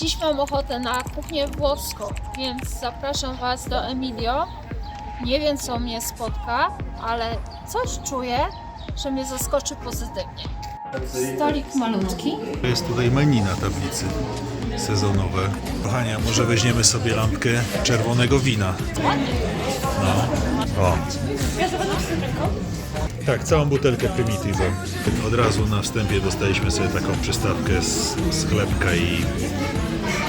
Dziś mam ochotę na kuchnię włoską, więc zapraszam Was do Emilio. Nie wiem, co mnie spotka, ale coś czuję, że mnie zaskoczy pozytywnie. Stolik malutki. Jest tutaj menu na tablicy sezonowe. Kochania, może weźmiemy sobie lampkę czerwonego wina. No. O. Tak, całą butelkę Primitivo. Od razu na wstępie dostaliśmy sobie taką przystawkę z, z chlebka i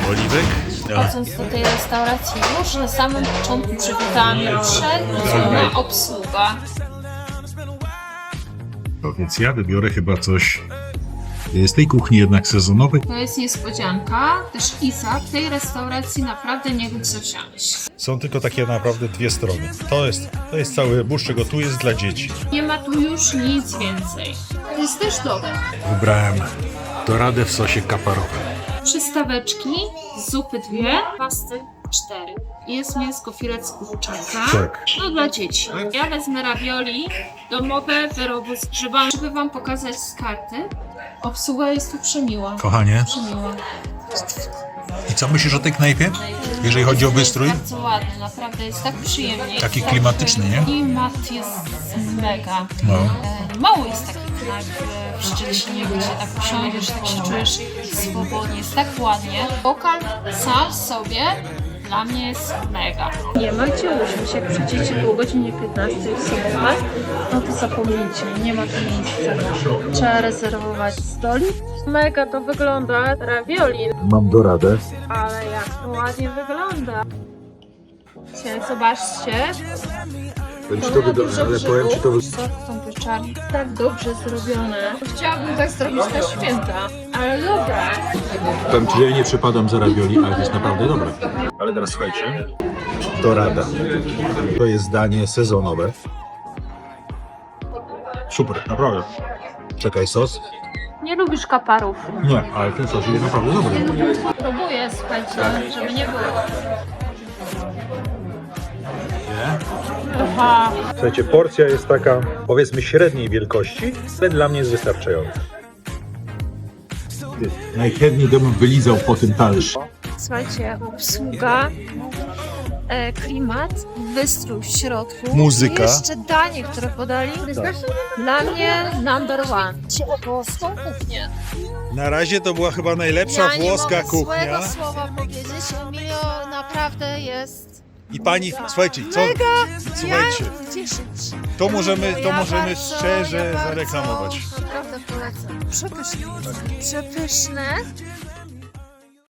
oliwek. Wchodząc do tej restauracji już na samym początku przywitała mnie przecudowna obsługa. no więc ja wybiorę chyba coś z tej kuchni jednak sezonowej. To jest niespodzianka, też Isa w tej restauracji naprawdę nie chce wsiąść. Są tylko takie naprawdę dwie strony. To jest, to jest cały burz, czego tu jest dla dzieci. Nie ma tu już nic więcej. To jest też dobre. Wybrałem doradę w sosie kaparowym. Przystaweczki, zupy dwie, pasty cztery. Jest mięsko filet z kurczaka. Tak. No dla dzieci. Ja wezmę ravioli, domowe wyroby z grzybami. Żeby wam pokazać z karty, obsługa jest tu przemiła. Kochanie, Przemiła. I co myślisz o tej knajpie? Jeżeli chodzi o wystrój? Jest bardzo ładny, naprawdę jest tak przyjemnie. Taki Jest klimatyczny, nie? Klimat jest mega. No. E, Mało jest takich knajp e, w Szczecinie, gdzie tak usiądziesz, tak się czujesz swobodnie, jest tak ładnie. Lokal sam w sobie dla mnie jest mega. Nie ma gdzie usiąść, jak przyjdziecie po godzinie 15 w sobotę, no to zapomnijcie, nie ma tu miejsca. Trzeba rezerwować stolik. Mega to wygląda, ravioli, Mam doradę. ale jak to ładnie wygląda. Zobaczcie, Powiem to ma dużo grzybów. to... Sos są pieczarki tak dobrze zrobione. Chciałabym tak zrobić na święta, ale dobra. Powiem ci, że ja nie przepadam za ravioli, ale to jest naprawdę dobre. Ale teraz słuchajcie. Dorada. To jest danie sezonowe. Super, naprawdę. Czekaj, sos? Nie lubisz kaparów. Nie, ale ten sos jest naprawdę dobry. Próbuję, słuchajcie, żeby nie było. Aha, Słuchajcie, porcja jest taka, powiedzmy, średniej wielkości, ale dla mnie jest wystarczająca. Najchętniej bym wylizał po tym talerzu. Słuchajcie, obsługa, e, klimat, wystrój w środku. Muzyka. I jeszcze danie, które podali. Dla mnie number one. Włoską kuchnię. Na razie to była chyba najlepsza ja nie włoska mogę kuchnia. złego słowa powiedzieć. Emilio naprawdę jest I pani, słuchajcie, co? mega. Słuchajcie, Ja 10. to możemy, to Ja możemy bardzo, szczerze ja bardzo zareklamować. Naprawdę polecam. Przepyszne. Przepyszne.